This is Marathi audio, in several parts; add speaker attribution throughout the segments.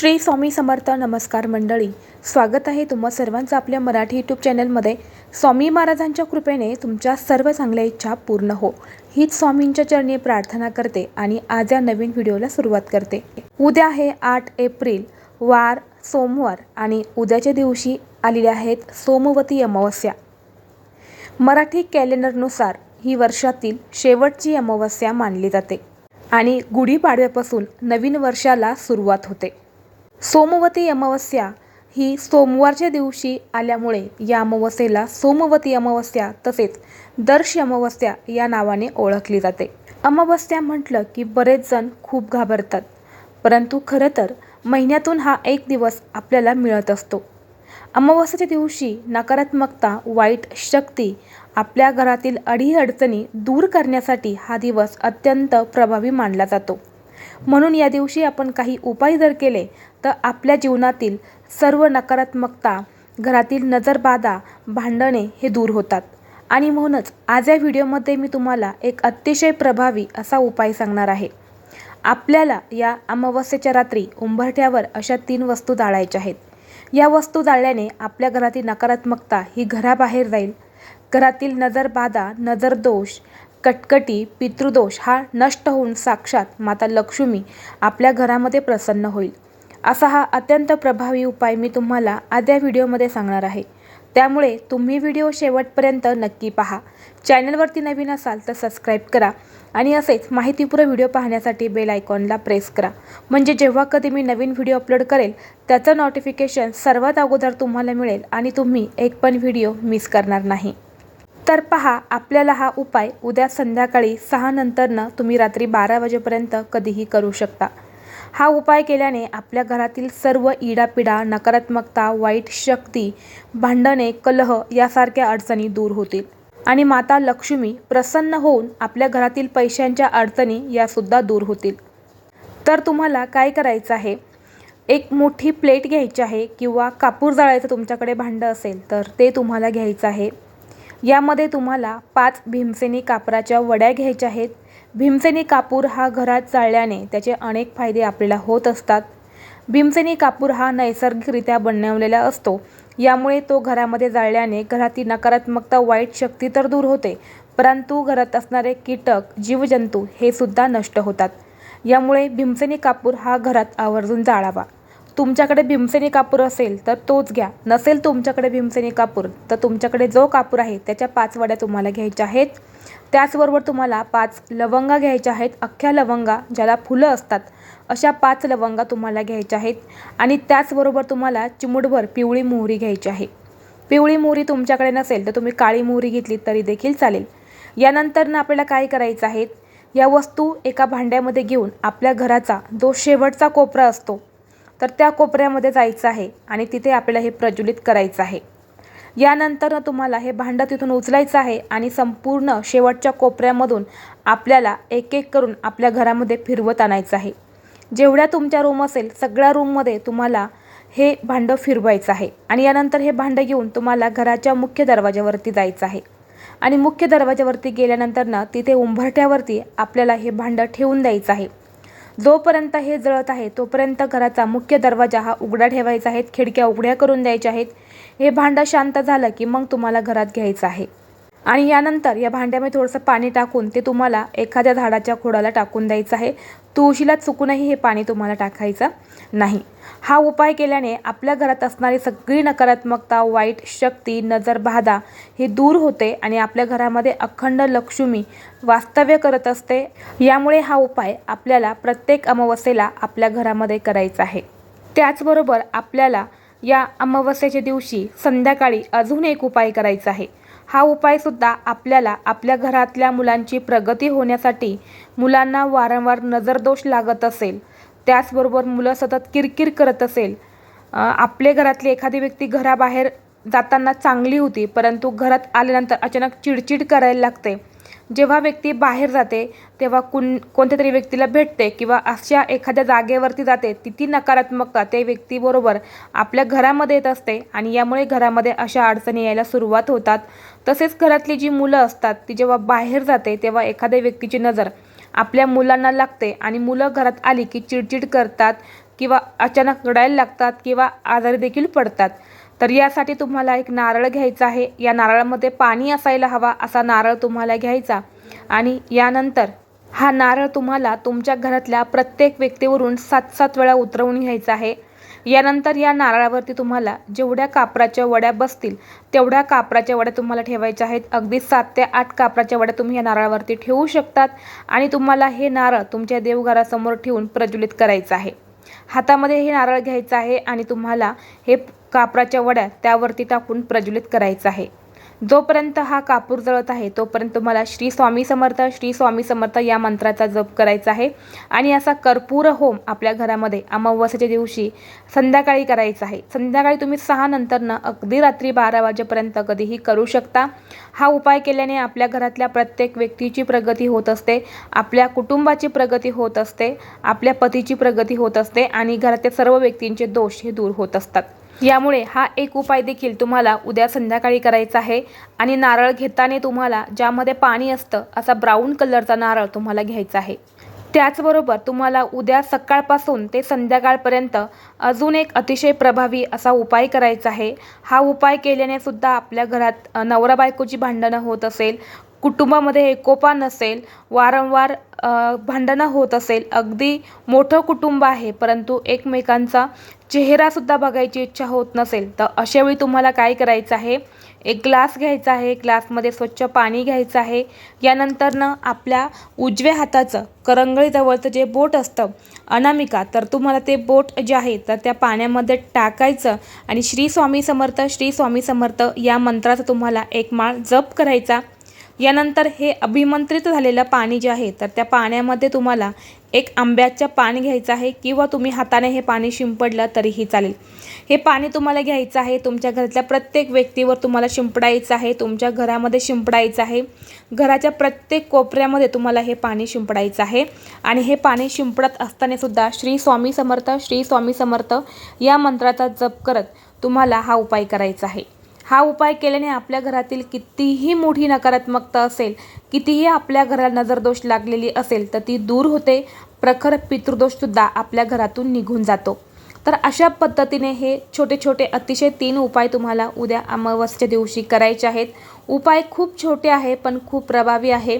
Speaker 1: श्री स्वामी समर्थ नमस्कार मंडळी. स्वागत आहे तुम्हा सर्वांचं आपल्या मराठी यूट्यूब चॅनलमध्ये. स्वामी महाराजांच्या कृपेने तुमच्या सर्व चांगल्या इच्छा पूर्ण हो. हीच स्वामींच्या चरणी प्रार्थना करते आणि आज या नवीन व्हिडिओला सुरुवात करते. उद्या आहे आठ एप्रिल वार सोमवार आणि उद्याच्या दिवशी आलेल्या आहेत सोमवती अमावस्या. मराठी कॅलेंडरनुसार ही वर्षातील शेवटची अमावस्या मानली जाते आणि गुढीपाडव्यापासून नवीन वर्षाला सुरुवात होते. सोमवती अमावस्या ही सोमवारच्या दिवशी आल्यामुळे या अमावस्येला सोमवती अमावस्या तसेच दर्श अमावस्या या नावाने ओळखली जाते. अमावस्या म्हटलं की बरेच जण खूप घाबरतात. परंतु खरं तर महिन्यातून हा एक दिवस आपल्याला मिळत असतो. अमावस्येच्या दिवशी नकारात्मकता वाईट शक्ती आपल्या घरातील अडीअडचणी दूर करण्यासाठी हा दिवस अत्यंत प्रभावी मानला जातो. म्हणून या दिवशी आपण काही उपाय जर केले तर आपल्या जीवनातील सर्व नकारात्मकता घरातील नजरबाधा भांडणे हे दूर होतात. आणि म्हणूनच आज या व्हिडिओमध्ये मी तुम्हाला एक अतिशय प्रभावी असा उपाय सांगणार आहे. आपल्याला या अमावस्येच्या रात्री उंबरठ्यावर अशा तीन वस्तू जाळायच्या आहेत. या वस्तू जाळल्याने आपल्या घरातील नकारात्मकता ही घराबाहेर जाईल. घरातील नजरबाधा नजरदोष कटकटी पितृदोष हा नष्ट होऊन साक्षात माता लक्ष्मी आपल्या घरामध्ये प्रसन्न होईल. असा हा अत्यंत प्रभावी उपाय मी तुम्हाला आद्या व्हिडिओमध्ये सांगणार आहे. त्यामुळे तुम्ही व्हिडिओ शेवटपर्यंत नक्की पहा. चॅनलवरती नवीन असाल तर सबस्क्राईब करा आणि असेच माहितीपूर्ण व्हिडिओ पाहण्यासाठी बेल आयकॉनला प्रेस करा. म्हणजे जेव्हा कधी मी नवीन व्हिडिओ अपलोड करेल त्याचं नोटिफिकेशन सर्वात अगोदर तुम्हाला मिळेल आणि तुम्ही एक पण व्हिडिओ मिस करणार नाही. तर पहा आपल्याला हा उपाय उद्या संध्याकाळी सहा नंतरनं तुम्ही रात्री बारा वाजेपर्यंत कधीही करू शकता. हा उपाय केल्याने आपल्या घरातील सर्व इडापिडा नकारात्मकता वाईट शक्ती भांडणे कलह यासारख्या अडचणी दूर होतील. आणि माता लक्ष्मी प्रसन्न होऊन आपल्या घरातील पैशांच्या अडचणी यासुद्धा दूर होतील. तर तुम्हाला काय करायचं आहे? एक मोठी प्लेट घ्यायची आहे किंवा कापूर जाळायचं तुमच्याकडे भांडं असेल तर ते तुम्हाला घ्यायचं आहे. यामध्ये तुम्हाला पाच भीमसेनी कापराच्या वड्या घ्यायच्या आहेत. भीमसेनी कापूर हा घरात जाळल्याने त्याचे अनेक फायदे आपल्याला होत असतात. भीमसेनी कापूर हा नैसर्गिकरित्या बनवलेला असतो. यामुळे तो घरामध्ये जाळल्याने घरातील नकारात्मकता वाईट शक्ती तर दूर होते परंतु घरात असणारे कीटक जीवजंतू हे सुद्धा नष्ट होतात. यामुळे भीमसेनी कापूर हा घरात आवर्जून जाळावा. तुमच्याकडे भीमसेनी कापूर असेल तर तोच घ्या. नसेल तुमच्याकडे भीमसेनी कापूर तर तुमच्याकडे जो कापूर आहे त्याच्या पाच वड्या तुम्हाला घ्यायच्या आहेत. त्याचबरोबर तुम्हाला पाच लवंगा घ्यायच्या आहेत अख्ख्या लवंगा ज्याला फुलं असतात अशा पाच लवंगा तुम्हाला घ्यायच्या आहेत. आणि त्याचबरोबर तुम्हाला चिमुटभर पिवळी मोहरी घ्यायची आहे. पिवळी मोहरी तुमच्याकडे नसेल तर तुम्ही काळी मोहरी घेतली तरी देखील चालेल. यानंतरनं आपल्याला काय करायचं आहे? या वस्तू एका भांड्यामध्ये घेऊन आपल्या घराचा जो शेवटचा कोपरा असतो तर त्या कोपऱ्यामध्ये जायचं आहे आणि तिथे आपल्याला हे प्रज्वलित करायचं आहे. यानंतर तुम्हाला हे भांडं तिथून उचलायचं आहे आणि संपूर्ण शेवटच्या कोपऱ्यामधून आपल्याला एक एक करून आपल्या घरामध्ये फिरवत आणायचं आहे. जेवढ्या तुमच्या रूम असेल सगळ्या रूममध्ये तुम्हाला हे भांडं फिरवायचं आहे. आणि यानंतर हे भांडं घेऊन तुम्हाला घराच्या मुख्य दरवाज्यावरती जायचं आहे. आणि मुख्य दरवाज्यावरती गेल्यानंतरनं तिथे उंबरठ्यावरती आपल्याला हे भांडं ठेवून द्यायचं आहे. जोपर्यंत हे जळत आहे तोपर्यंत घराचा मुख्य दरवाजा हा उघडा ठेवायचा आहे खिडक्या उघड्या करून द्यायच्या आहेत. हे भांडं शांत झालं की मग तुम्हाला घरात घ्यायचं आहे. आणि यानंतर या भांड्यामध्ये थोडंसं पाणी टाकून ते तुम्हाला एखाद्या झाडाच्या खोडाला टाकून द्यायचं आहे. तुळशीला चुकूनही हे पाणी तुम्हाला टाकायचं नाही. हा उपाय केल्याने आपल्या घरात असणारी सगळी नकारात्मकता वाईट शक्ती नजरबाधा हे दूर होते आणि आपल्या घरामध्ये अखंड लक्ष्मी वास्तव्य करत असते. यामुळे हा उपाय आपल्याला प्रत्येक अमावस्येला आपल्या घरामध्ये करायचा आहे. त्याचबरोबर आपल्याला या अमावस्येच्या दिवशी संध्याकाळी अजून एक उपाय करायचा आहे. हा उपायसुद्धा आपल्याला आपल्या घरातल्या मुलांची प्रगती होण्यासाठी मुलांना वारंवार नजरदोष लागत असेल. त्याचबरोबर मुलं सतत किरकिर करत असेल. आपले घरातली एखादी व्यक्ती घराबाहेर जाताना चांगली होती परंतु घरात आल्यानंतर अचानक चिडचिड करायला लागते. जेव्हा व्यक्ती बाहेर जाते तेव्हा कुण कोणत्या तरी व्यक्तीला भेटते किंवा अशा एखाद्या जागेवरती जाते तिथे नकारात्मकता त्या व्यक्तीबरोबर आपल्या घरामध्ये येत असते आणि यामुळे घरामध्ये अशा अडचणी यायला सुरुवात होतात. तसेच घरातली जी मुलं असतात ती जेव्हा बाहेर जाते तेव्हा एखाद्या व्यक्तीची नजर आपल्या मुलांना लागते आणि मुलं घरात आली की चिडचिड करतात किंवा अचानक रडायला लागतात किंवा आजारी देखील पडतात. तर यासाठी तुम्हाला एक नारळ घ्यायचा आहे. या नारळामध्ये पाणी असायला हवा असा नारळ तुम्हाला घ्यायचा. आणि यानंतर हा नारळ तुम्हाला तुमच्या घरातल्या प्रत्येक व्यक्तीवरून सात सात वेळा उतरवून घ्यायचा आहे. यानंतर या नारळावरती तुम्हाला जेवढ्या कापराच्या वड्या बसतील तेवढ्या कापराच्या वड्या तुम्हाला ठेवायच्या आहेत. अगदी सात ते आठ कापराच्या वड्या तुम्ही या नारळावरती ठेवू शकतात आणि तुम्हाला हे नारळ तुमच्या देवघरासमोर ठेवून प्रज्वलित करायचं आहे. हातामध्ये हे नारळ घ्यायचं आहे आणि तुम्हाला हे कापराच्या वड्या त्यावरती टाकून प्रज्वलित करायचं आहे. जोपर्यंत हा कापूर जळत आहे तोपर्यंत तुम्हाला श्री स्वामी समर्थ श्री स्वामी समर्थ या मंत्राचा जप करायचा आहे. आणि असा कर्पूर होम आपल्या घरामध्ये अमावस्याच्या दिवशी संध्याकाळी करायचा आहे. संध्याकाळी तुम्ही सहा नंतरनं अगदी रात्री बारा वाजेपर्यंत कधीही करू शकता. हा उपाय केल्याने आपल्या घरातल्या प्रत्येक व्यक्तीची प्रगती होत असते आपल्या कुटुंबाची प्रगती होत असते आपल्या पतीची प्रगती होत असते आणि घरातल्या सर्व व्यक्तींचे दोष हे दूर होत असतात. यामुळे हा एक उपाय देखील तुम्हाला उद्या संध्याकाळी करायचा आहे. आणि नारळ घेताना तुम्हाला ज्यामध्ये पाणी असतं असा ब्राऊन कलरचा नारळ तुम्हाला घ्यायचा आहे. त्याचबरोबर तुम्हाला उद्या सकाळपासून ते संध्याकाळपर्यंत अजून एक अतिशय प्रभावी असा उपाय करायचा आहे. हा उपाय केल्याने सुद्धा आपल्या घरात नवरा बायकोची भांडणं होत असेल कुटुंबामध्ये एकोपा नसेल वारंवार भांडणं होत असेल अगदी मोठं कुटुंब आहे परंतु एकमेकांचा चेहरासुद्धा बघायची इच्छा होत नसेल तर अशावेळी तुम्हाला काय करायचं आहे? एक ग्लास घ्यायचा आहे ग्लासमध्ये स्वच्छ पाणी घ्यायचं आहे यानंतरनं आपल्या उजव्या हाताचं करंगळीजवळचं जे बोट असतं अनामिका तर तुम्हाला ते बोट जे आहे तर त्या पाण्यामध्ये टाकायचं आणि श्री स्वामी समर्थ श्री स्वामी समर्थ या मंत्राचा तुम्हाला एक माळ जप करायचा. यानंतर हे अभिमंत्रित झालेलं पाणी जे आहे तर त्या पाण्यामध्ये तुम्हाला एक आंब्याचं पान घ्यायचं आहे किंवा तुम्ही हाताने हे पाणी शिंपडलं तरीही चालेल. हे पाणी तुम्हाला घ्यायचं आहे तुमच्या घरातल्या प्रत्येक व्यक्तीवर तुम्हाला शिंपडायचं आहे तुमच्या घरामध्ये शिंपडायचं आहे. घराच्या प्रत्येक कोपऱ्यामध्ये तुम्हाला हे पाणी शिंपडायचं आहे. आणि हे पाणी शिंपडत असतानासुद्धा श्री स्वामी समर्थ श्री स्वामी समर्थ या मंत्राचा जप करत तुम्हाला हा उपाय करायचा आहे. हा उपाय केल्याने आपल्या घरातील कितीही मोठी नकारात्मकता असेल कितीही आपल्या घराला नजरदोष लागलेली असेल तर ती दूर होते. प्रखर पितृदोषसुद्धा आपल्या घरातून निघून जातो. तर अशा पद्धतीने हे छोटे छोटे अतिशय तीन उपाय तुम्हाला उद्या अमावस्येच्या दिवशी करायचे आहेत. उपाय खूप छोटे आहे पण खूप प्रभावी आहे.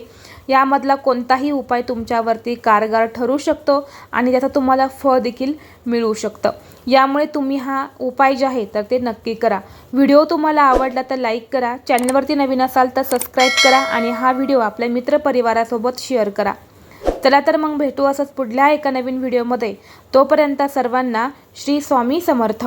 Speaker 1: यामधला कोणताही उपाय तुमच्यावरती कारगर ठरू शकतो आणि त्याचं तुम्हाला फळ देखील मिळू शकतं. यामुळे तुम्ही हा उपाय जे आहे तर ते नक्की करा. व्हिडिओ तुम्हाला आवडला तर लाईक करा चॅनलवरती नवीन असाल तर सबस्क्राईब करा आणि हा व्हिडिओ आपल्या मित्रपरिवारासोबत शेअर करा. चला तर मग भेटू असंच पुढल्या एका नवीन व्हिडिओमध्ये. तोपर्यंत सर्वांना श्री स्वामी समर्थ.